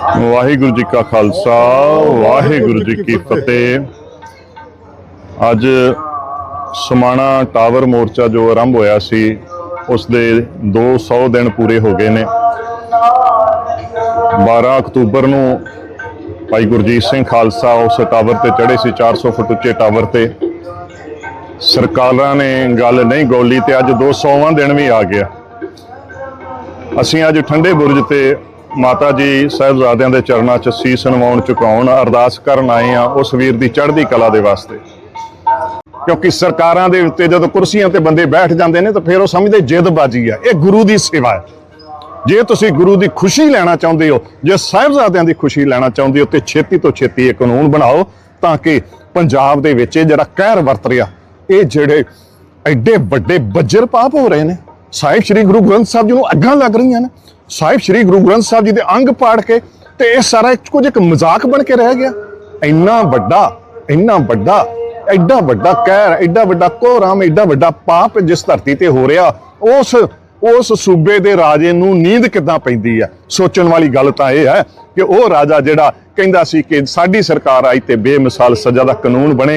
ਵਾਹਿਗੁਰੂ ਜੀ ਕਾ ਖਾਲਸਾ, ਵਾਹਿਗੁਰੂ ਜੀ ਕੀ ਫਤਿਹ। ਅੱਜ ਸਮਾਣਾ ਟਾਵਰ ਮੋਰਚਾ ਜੋ ਆਰੰਭ ਹੋਇਆ ਸੀ, ਉਸ ਦੇ 200 ਦਿਨ ਪੂਰੇ ਹੋ ਗਏ ਨੇ। 12 ਅਕਤੂਬਰ ਨੂੰ ਭਾਈ ਗੁਰਜੀਤ ਸਿੰਘ ਖਾਲਸਾ ਉਸ ਟਾਵਰ ਤੇ ਚੜੇ ਸੀ 400 ਫੁੱਟ ਉੱਚੇ ਟਾਵਰ ਤੇ। ਸਰਕਾਰਾਂ ਨੇ ਗੱਲ ਨਹੀਂ ਗੋਲੀ ਤੇ ਅੱਜ 200ਵਾਂ ਦਿਨ ਵੀ ਆ ਗਿਆ। ਅਸੀਂ ਅੱਜ ਠੰਡੇ ਬੁਰਜ ਤੇ ਮਾਤਾ ਜੀ ਸਾਹਿਬਜ਼ਾਦਿਆਂ ਦੇ ਚਰਨਾਂ 'ਚ ਸੀਸ ਨਵਾਉਣ ਚੁਕਾਉਣ ਅਰਦਾਸ ਕਰਨ ਆਏ ਆ ਉਸ ਵੀਰ ਦੀ ਚੜ੍ਹਦੀ ਕਲਾ ਦੇ ਵਾਸਤੇ। ਕਿਉਂਕਿ ਸਰਕਾਰਾਂ ਦੇ ਉੱਤੇ ਜਦੋਂ ਕੁਰਸੀਆਂ ਤੇ ਬੰਦੇ ਬੈਠ ਜਾਂਦੇ ਨੇ ਤਾਂ ਫਿਰ ਉਹ ਸਮਝਦੇ ਜਿੱਦਬਾਜ਼ੀ ਆ, ਇਹ ਗੁਰੂ ਦੀ ਸੇਵਾ ਹੈ। ਜੇ ਤੁਸੀਂ ਗੁਰੂ ਦੀ ਖੁਸ਼ੀ ਲੈਣਾ ਚਾਹੁੰਦੇ ਹੋ, ਜੇ ਸਾਹਿਬਜ਼ਾਦਿਆਂ ਦੀ ਖੁਸ਼ੀ ਲੈਣਾ ਚਾਹੁੰਦੇ ਹੋ ਤੇ ਛੇਤੀ ਤੋਂ ਛੇਤੀ ਇਹ ਕਾਨੂੰਨ ਬਣਾਓ ਤਾਂ ਕਿ ਪੰਜਾਬ ਦੇ ਵਿੱਚ ਇਹ ਜਿਹੜਾ ਕਹਿਰ ਵਰਤ ਰਿਹਾ, ਇਹ ਜਿਹੜੇ ਐਡੇ ਵੱਡੇ ਬੱਜਰ ਪਾਪ ਹੋ ਰਹੇ ਨੇ, ਸਾਹਿਬ ਸ੍ਰੀ ਗੁਰੂ ਗ੍ਰੰਥ ਸਾਹਿਬ ਜੀ ਨੂੰ ਅੱਗਾਂ ਲੱਗ ਰਹੀਆਂ ਨੇ ਸਾਹਿਬ ਸ੍ਰੀ ਗੁਰੂ ਗ੍ਰੰਥ ਸਾਹਿਬ ਜੀ ਦੇ ਅੰਗ ਪਾੜ ਕੇ ਤੇ ਇਹ ਸਾਰਾ ਕੁਝ ਇੱਕ ਮਜ਼ਾਕ ਬਣ ਕੇ ਰਹਿ ਗਿਆ। ਇੰਨਾ ਵੱਡਾ ਇੰਨਾ ਵੱਡਾ, ਐਡਾ ਵੱਡਾ ਕਹਿਰ, ਐਡਾ ਵੱਡਾ ਕੋਹਰਾਮ, ਐਡਾ ਵੱਡਾ ਪਾਪ ਜਿਸ ਧਰਤੀ ਤੇ ਹੋ ਰਿਹਾ, ਉਸ ਉਸ ਸੂਬੇ ਦੇ ਰਾਜੇ ਨੂੰ ਨੀਂਦ ਕਿੱਦਾਂ ਪੈਂਦੀ ਹੈ ਸੋਚਣ ਵਾਲੀ ਗੱਲ ਤਾਂ ਇਹ ਹੈ ਕਿ ਉਹ ਰਾਜਾ ਜਿਹੜਾ ਕਹਿੰਦਾ ਸੀ ਕਿ ਸਾਡੀ ਸਰਕਾਰ ਆਈ ਤੇ ਬੇਮਿਸਾਲ ਸਜ਼ਾ ਦਾ ਕਾਨੂੰਨ ਬਣੇ।